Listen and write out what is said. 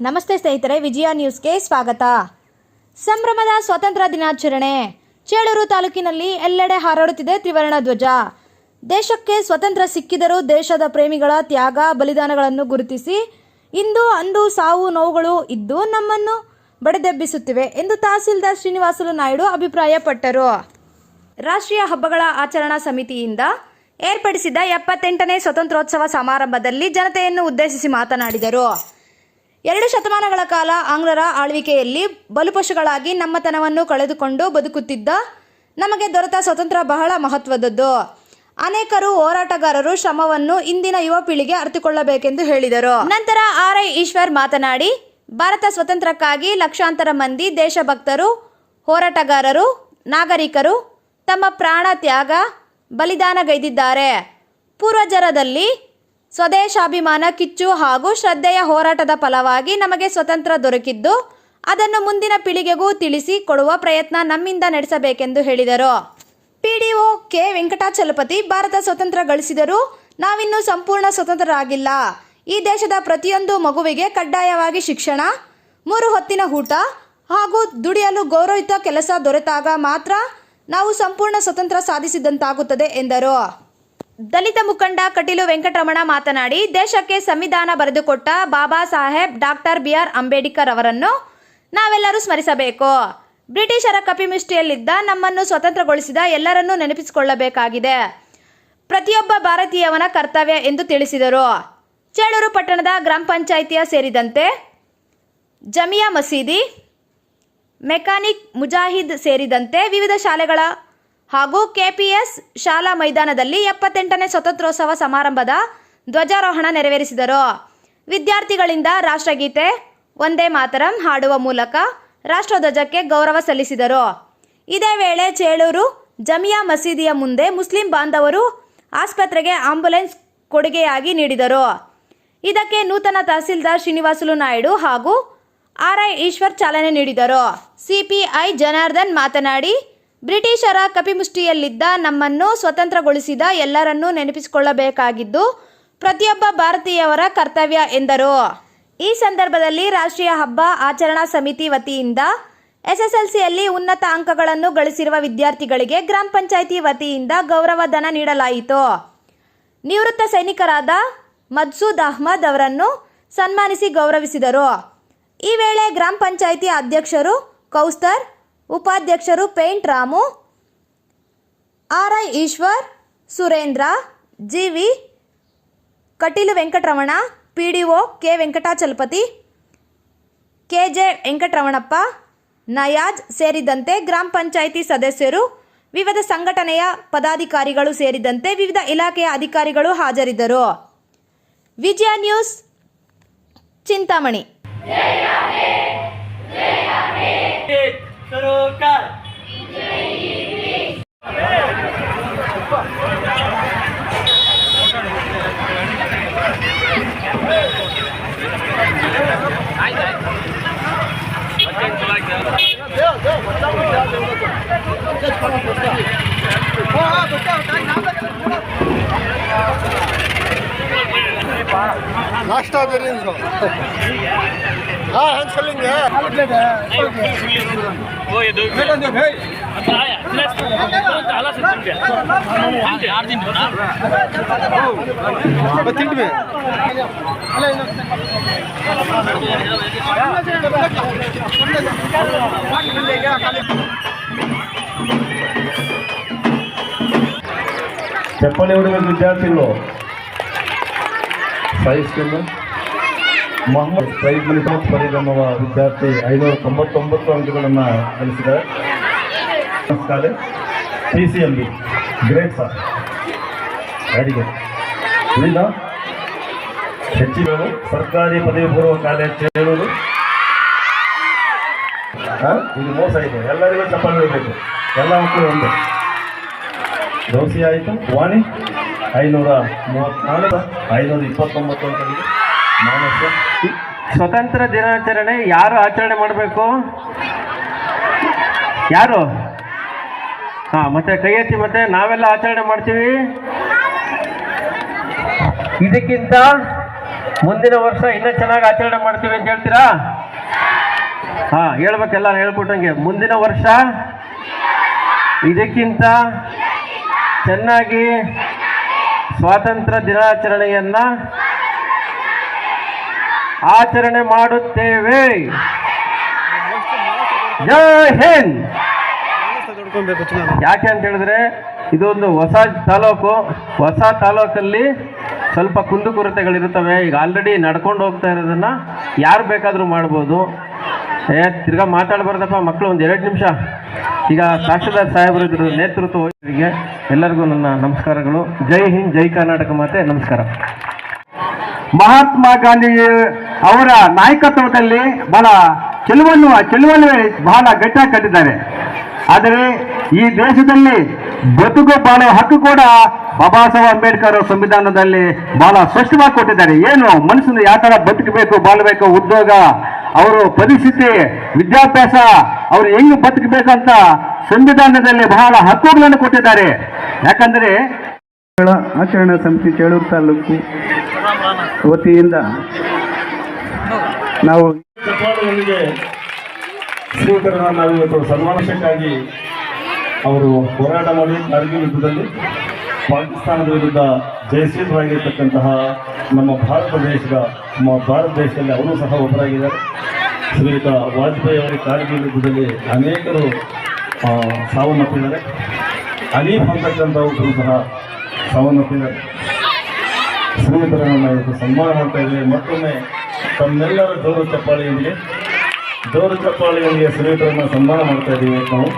ನಮಸ್ತೆ ಸ್ನೇಹಿತರೆ, ವಿಜಯ ನ್ಯೂಸ್ಗೆ ಸ್ವಾಗತ. ಸಂಭ್ರಮದ ಸ್ವಾತಂತ್ರ್ಯ ದಿನಾಚರಣೆ. ಚೇಳೂರು ತಾಲೂಕಿನಲ್ಲಿ ಎಲ್ಲೆಡೆ ಹಾರಾಡುತ್ತಿದೆ ತ್ರಿವರ್ಣ ಧ್ವಜ. ದೇಶಕ್ಕೆ ಸ್ವತಂತ್ರ ಸಿಕ್ಕಿದರೂ ದೇಶದ ಪ್ರೇಮಿಗಳ ತ್ಯಾಗ, ಬಲಿದಾನಗಳನ್ನು ಗುರುತಿಸಿ, ಇಂದು ಅಂದು ಸಾವು ನೋವುಗಳು ಇದ್ದು ನಮ್ಮನ್ನು ಬಡಿದೆಬ್ಬಿಸುತ್ತಿವೆ ಎಂದು ತಹಸೀಲ್ದಾರ್ ಶ್ರೀನಿವಾಸಲು ನಾಯ್ಡು ಅಭಿಪ್ರಾಯಪಟ್ಟರು. ರಾಷ್ಟ್ರೀಯ ಹಬ್ಬಗಳ ಆಚರಣಾ ಸಮಿತಿಯಿಂದ ಏರ್ಪಡಿಸಿದ ಎಪ್ಪತ್ತೆಂಟನೇ ಸ್ವತಂತ್ರೋತ್ಸವ ಸಮಾರಂಭದಲ್ಲಿ ಜನತೆಯನ್ನು ಉದ್ದೇಶಿಸಿ ಮಾತನಾಡಿದರು. ಎರಡು ಶತಮಾನಗಳ ಕಾಲ ಆಂಗ್ಲರ ಆಳ್ವಿಕೆಯಲ್ಲಿ ಬಲುಪಶುಗಳಾಗಿ ನಮ್ಮತನವನ್ನು ಕಳೆದುಕೊಂಡು ಬದುಕುತ್ತಿದ್ದ ನಮಗೆ ದೊರೆತ ಸ್ವತಂತ್ರ ಬಹಳ ಮಹತ್ವದದ್ದು ಅನೇಕರು ಹೋರಾಟಗಾರರು ಶ್ರಮವನ್ನು ಇಂದಿನ ಯುವ ಪೀಳಿಗೆ ಅರಿತುಕೊಳ್ಳಬೇಕೆಂದು ಹೇಳಿದರು. ನಂತರ ಆರ್ ಐ ಈಶ್ವರ್ ಮಾತನಾಡಿ, ಭಾರತ ಸ್ವತಂತ್ರಕ್ಕಾಗಿ ಲಕ್ಷಾಂತರ ಮಂದಿ ದೇಶಭಕ್ತರು, ಹೋರಾಟಗಾರರು, ನಾಗರಿಕರು ತಮ್ಮ ಪ್ರಾಣ ತ್ಯಾಗ ಬಲಿದಾನಗೈದಿದ್ದಾರೆ ಪೂರ್ವಜರದಲ್ಲಿ ಸ್ವದೇಶಾಭಿಮಾನ ಕಿಚ್ಚು ಹಾಗೂ ಶ್ರದ್ಧೆಯ ಹೋರಾಟದ ಫಲವಾಗಿ ನಮಗೆ ಸ್ವತಂತ್ರ ದೊರಕಿದ್ದು, ಅದನ್ನು ಮುಂದಿನ ಪೀಳಿಗೆಗೂ ತಿಳಿಸಿ ಕೊಡುವ ಪ್ರಯತ್ನ ನಮ್ಮಿಂದ ನಡೆಸಬೇಕೆಂದು ಹೇಳಿದರು. PDO K. ವೆಂಕಟಾಚಲಪತಿ ಭಾರತ ಸ್ವತಂತ್ರ ಗಳಿಸಿದರೂ ನಾವಿನ್ನೂ ಸಂಪೂರ್ಣ ಸ್ವತಂತ್ರರಾಗಿಲ್ಲ. ಈ ದೇಶದ ಪ್ರತಿಯೊಂದು ಮಗುವಿಗೆ ಕಡ್ಡಾಯವಾಗಿ ಶಿಕ್ಷಣ, ಮೂರು ಹೊತ್ತಿನ ಊಟ ಹಾಗೂ ದುಡಿಯಲು ಗೌರವಯುತ ಕೆಲಸ ದೊರೆತಾಗ ಮಾತ್ರ ನಾವು ಸಂಪೂರ್ಣ ಸ್ವತಂತ್ರ ಸಾಧಿಸಿದಂತಾಗುತ್ತದೆ ಎಂದರು. ದಲಿತ ಮುಖಂಡ ಕಟೀಲು ವೆಂಕಟರಮಣ ಮಾತನಾಡಿ, ದೇಶಕ್ಕೆ ಸಂವಿಧಾನ ಬರೆದುಕೊಟ್ಟ Baba Saheb doctor B R Ambedkar ಅವರನ್ನು ನಾವೆಲ್ಲರೂ ಸ್ಮರಿಸಬೇಕು. ಬ್ರಿಟಿಷರ ಕಪಿಮುಷ್ಟಿಯಲ್ಲಿದ್ದ ನಮ್ಮನ್ನು ಸ್ವತಂತ್ರಗೊಳಿಸಿದ ಎಲ್ಲರನ್ನೂ ನೆನಪಿಸಿಕೊಳ್ಳಬೇಕಾಗಿದೆ. ಪ್ರತಿಯೊಬ್ಬ ಭಾರತೀಯವನ ಕರ್ತವ್ಯ ಎಂದು ತಿಳಿಸಿದರು. ಚೇಳೂರು ಪಟ್ಟಣದ ಗ್ರಾಮ ಪಂಚಾಯಿತಿಯ ಸೇರಿದಂತೆ ಜಮಿಯಾ ಮಸೀದಿ, ಮೆಕ್ಯಾನಿಕ್ ಮುಜಾಹಿದ್ ಸೇರಿದಂತೆ ವಿವಿಧ ಶಾಲೆಗಳ ಹಾಗೂ ಕೆಪಿಎಸ್ ಶಾಲಾ ಮೈದಾನದಲ್ಲಿ ಎಪ್ಪತ್ತೆಂಟನೇ ಸ್ವತಂತ್ರೋತ್ಸವ ಸಮಾರಂಭದ ಧ್ವಜಾರೋಹಣ ನೆರವೇರಿಸಿದರು. ವಿದ್ಯಾರ್ಥಿಗಳಿಂದ ರಾಷ್ಟ್ರಗೀತೆ ಒಂದೇ ಮಾತರಂ ಹಾಡುವ ಮೂಲಕ ರಾಷ್ಟ್ರಧ್ವಜಕ್ಕೆ ಗೌರವ ಸಲ್ಲಿಸಿದರು. ಇದೇ ವೇಳೆ ಚೇಳೂರು ಜಮಿಯಾ ಮಸೀದಿಯ ಮುಂದೆ ಮುಸ್ಲಿಂ ಬಾಂಧವರು ಆಸ್ಪತ್ರೆಗೆ ಆಂಬುಲೆನ್ಸ್ ಕೊಡುಗೆಯಾಗಿ ನೀಡಿದರು. ಇದಕ್ಕೆ ನೂತನ ತಹಸೀಲ್ದಾರ್ ಶ್ರೀನಿವಾಸುಲು ನಾಯ್ಡು ಹಾಗೂ ಆರ್ಐ ಈಶ್ವರ್ ಚಾಲನೆ ನೀಡಿದರು. ಸಿಪಿಐ ಜನಾರ್ದನ್ ಮಾತನಾಡಿ ಬ್ರಿಟಿಷರ ಕಪಿಮುಷ್ಟಿಯಲ್ಲಿದ್ದ ನಮ್ಮನ್ನು ಸ್ವತಂತ್ರಗೊಳಿಸಿದ ಎಲ್ಲರನ್ನೂ ನೆನಪಿಸಿಕೊಳ್ಳಬೇಕಾಗಿದ್ದು, ಪ್ರತಿಯೊಬ್ಬ ಭಾರತೀಯವರ ಕರ್ತವ್ಯ ಎಂದರು. ಈ ಸಂದರ್ಭದಲ್ಲಿ ರಾಷ್ಟ್ರೀಯ ಹಬ್ಬ ಆಚರಣಾ ಸಮಿತಿ ವತಿಯಿಂದ ಎಸ್ಎಸ್ಎಲ್ಸಿಯಲ್ಲಿ ಉನ್ನತ ಅಂಕಗಳನ್ನು ಗಳಿಸಿರುವ ವಿದ್ಯಾರ್ಥಿಗಳಿಗೆ ಗ್ರಾಮ ಪಂಚಾಯಿತಿ ವತಿಯಿಂದ ಗೌರವಧನ ನೀಡಲಾಯಿತು. ನಿವೃತ್ತ ಸೈನಿಕರಾದ ಮದ್ಸೂದ್ ಅಹ್ಮದ್ ಅವರನ್ನು ಸನ್ಮಾನಿಸಿ ಗೌರವಿಸಿದರು. ಈ ವೇಳೆ ಗ್ರಾಮ ಪಂಚಾಯಿತಿ ಅಧ್ಯಕ್ಷರು ಕೌಸ್ತರ್ ಉಪಾಧ್ಯಕ್ಷರು paint Ramu R I Eshwar, Surendra G V Kateel Venkataramana P D O K. Venkatachalapathi K J Venkataramanappa, Nayaz ಸೇರಿದಂತೆ ಗ್ರಾಮ ಪಂಚಾಯಿತಿ ಸದಸ್ಯರು, ವಿವಿಧ ಸಂಘಟನೆಯ ಪದಾಧಿಕಾರಿಗಳು ಸೇರಿದಂತೆ ವಿವಿಧ ಇಲಾಖೆಯ ಅಧಿಕಾರಿಗಳು ಹಾಜರಿದ್ದರು. ವಿಜಯ ನ್ಯೂಸ್ ಚಿಂತಾಮಣಿ. そのおかん。லாஸ்டா தெரியும் ஆ சொல்லுங்க திண்டுமே చెప్పలేవుడు విద్యార్థుల్లో ಸಹಿಸ್ಕೊಂಡು ಮೊಹಮ್ಮದ್ ಸೈದ್ ಮಲಿಕಾತ್ ಪರಿಗಮವ ವಿದ್ಯಾರ್ಥಿ ಐನೂರ ತೊಂಬತ್ತೊಂಬತ್ತು ಅಂಕಗಳನ್ನು ಗಳಿಸಿದ್ದಾರೆ college P C M B. Great sir. ಉಳಿದ ಹೆಚ್ಚಿನ ಸರ್ಕಾರಿ ಪದವಿ ಪೂರ್ವ ಕಾಲೇಜ್ ಹಾಂ? ಇದು ಮೋಸ ಇದೆ. ಎಲ್ಲರಿಗೂ ಚಪ್ಪಲಿ ಇರಬೇಕು ಎಲ್ಲ ಮಕ್ಕಳು ಒಂದು. ದೋಸೆ ಆಯಿತು. ವಾಣಿ. ಐನೂರ ಮೂವತ್ನಾಲ್ಕು ಐನೂರ ಇಪ್ಪತ್ತೊಂಬತ್ತು ಅಂತ ಮಾನಸ ಸ್ವತಂತ್ರ ದಿನಾಚರಣೆ ಯಾರು ಆಚರಣೆ ಮಾಡಬೇಕು? ಯಾರು? ಹಾ, ಮತ್ತೆ ಕೈ ಎತ್ತಿ ಮತ್ತೆ ನಾವೆಲ್ಲ ಆಚರಣೆ ಮಾಡ್ತೀವಿ. ಇದಕ್ಕಿಂತ ಮುಂದಿನ ವರ್ಷ ಇನ್ನೂ ಚೆನ್ನಾಗಿ ಆಚರಣೆ ಮಾಡ್ತೀವಿ ಅಂತ ಹೇಳ್ತೀರಾ? ಹಾ ಹೇಳ್ಬೇಕೆಲ್ಲ ಹೇಳ್ಬಿಟ್ಟಂಗೆ ಮುಂದಿನ ವರ್ಷ ಇದಕ್ಕಿಂತ ಚೆನ್ನಾಗಿ ಸ್ವಾತಂತ್ರ್ಯ ದಿನಾಚರಣೆಯನ್ನ ಆಚರಣೆ ಮಾಡುತ್ತೇವೆ. ಹಿಂದ್. ಯಾಕೆ ಅಂತ ಹೇಳಿದ್ರೆ ಇದೊಂದು ಹೊಸ ತಾಲೂಕು, ಹೊಸ ತಾಲೂಕಲ್ಲಿ ಸ್ವಲ್ಪ ಕುಂದುಕೊರತೆಗಳಿರುತ್ತವೆ ಈಗ ಆಲ್ರೆಡಿ ನಡ್ಕೊಂಡು ಹೋಗ್ತಾ ಇರೋದನ್ನ ಯಾರು ಬೇಕಾದರೂ ಮಾಡ್ಬೋದು. ಏ, ತಿರ್ಗಾ ಮಾತಾಡಬಾರ್ದಪ್ಪ ಮಕ್ಕಳು ಒಂದು ಎರಡು ನಿಮಿಷ. ಈಗ ತಹಶೀಲ್ದಾರ್ ಸಾಹೇಬರು ಇದ್ರ, ನೇತೃತ್ವ ವಹಿಸಿದ್ದಕ್ಕೆ ಎಲ್ಲರಿಗೂ ನನ್ನ ನಮಸ್ಕಾರಗಳು. ಜೈ ಹಿಂದ್, ಜೈ ಕರ್ನಾಟಕ ಮಾತೆ, ನಮಸ್ಕಾರ. ಮಹಾತ್ಮ ಗಾಂಧಿ ಅವರ ನಾಯಕತ್ವದಲ್ಲಿ ಬಹಳ ಚೆಲುವನ್ನು ಚೆಲುವನ್ನು ಬಹಳ ಗಟ್ಟಿಯಾಗಿ ಕಟ್ಟಿದ್ದಾರೆ ಆದರೆ ಈ ದೇಶದಲ್ಲಿ ಬದುಕು ಬಾಳುವ ಹಕ್ಕು ಕೂಡ ಬಾಬಾ ಸಾಹೇಬ್ ಅಂಬೇಡ್ಕರ್ ಸಂವಿಧಾನದಲ್ಲಿ ಬಹಳ ಸ್ಪಷ್ಟವಾಗಿ ಕೊಟ್ಟಿದ್ದಾರೆ. ಏನು ಮನುಷ್ಯನ ಯಾವ ತರ ಬದುಕಬೇಕು, ಬಾಳಬೇಕು, ಉದ್ಯೋಗ ಅವರು ಪರಿಸ್ಥಿತಿ ವಿದ್ಯಾಭ್ಯಾಸ ಅವರು ಹೆಂಗೆ ಬದುಕಬೇಕಂತ ಅಂತ ಸಂವಿಧಾನದಲ್ಲಿ ಬಹಳ ಹಕ್ಕುಗಳನ್ನು ಕೊಟ್ಟಿದ್ದಾರೆ. ಯಾಕಂದ್ರೆ ಆಚರಣಾ ಸಮಿತಿ ಚೇಳೂರು ತಾಲೂಕು ವತಿಯಿಂದ ನಾವು ನಾವು ಇವತ್ತು ಸನ್ಮಾನಕ್ಕಾಗಿ ಅವರು ಹೋರಾಟ ಮಾಡಿ ಕಾರ್ಗಿಲ್ ಯುದ್ಧದಲ್ಲಿ ಪಾಕಿಸ್ತಾನದ ವಿರುದ್ಧ ಜಯಶೀಲರಾಗಿರ್ತಕ್ಕಂತಹ ನಮ್ಮ ಭಾರತ ದೇಶದ, ನಮ್ಮ ಭಾರತ ದೇಶದಲ್ಲಿ ಅವರು ಸಹ ಒಬ್ಬರಾಗಿದ್ದಾರೆ. ಶ್ರೀಯುತ ವಾಜಪೇಯಿ ಅವರ ಕಾರ್ಗಿಲ್ ಯುದ್ಧದಲ್ಲಿ ಅನೇಕರು ಸಾವನ್ನಪ್ಪಿದ್ದಾರೆ. ಅನೀಫ್ ಅಂತಕ್ಕಂಥವರು ಸಹ ಸಾವನ್ನಪ್ಪಿದ್ದಾರೆ. ಶ್ರೀಯುತರನ್ನು ನಾವು ಇವತ್ತು ಸನ್ಮಾನ ಮಾಡ್ತಾ ಮತ್ತೊಮ್ಮೆ ತಮ್ಮೆಲ್ಲರ ಜೋರು ಚಪ್ಪಾಳಿಯೊಂದಿಗೆ ಜೋರು ಚಪ್ಪಾಳಿಯೊಂದಿಗೆ ಶ್ರೀಯುತರನ್ನು ಸನ್ಮಾನ ಮಾಡ್ತಾ ಇದ್ದೀವಿ ನಾವು.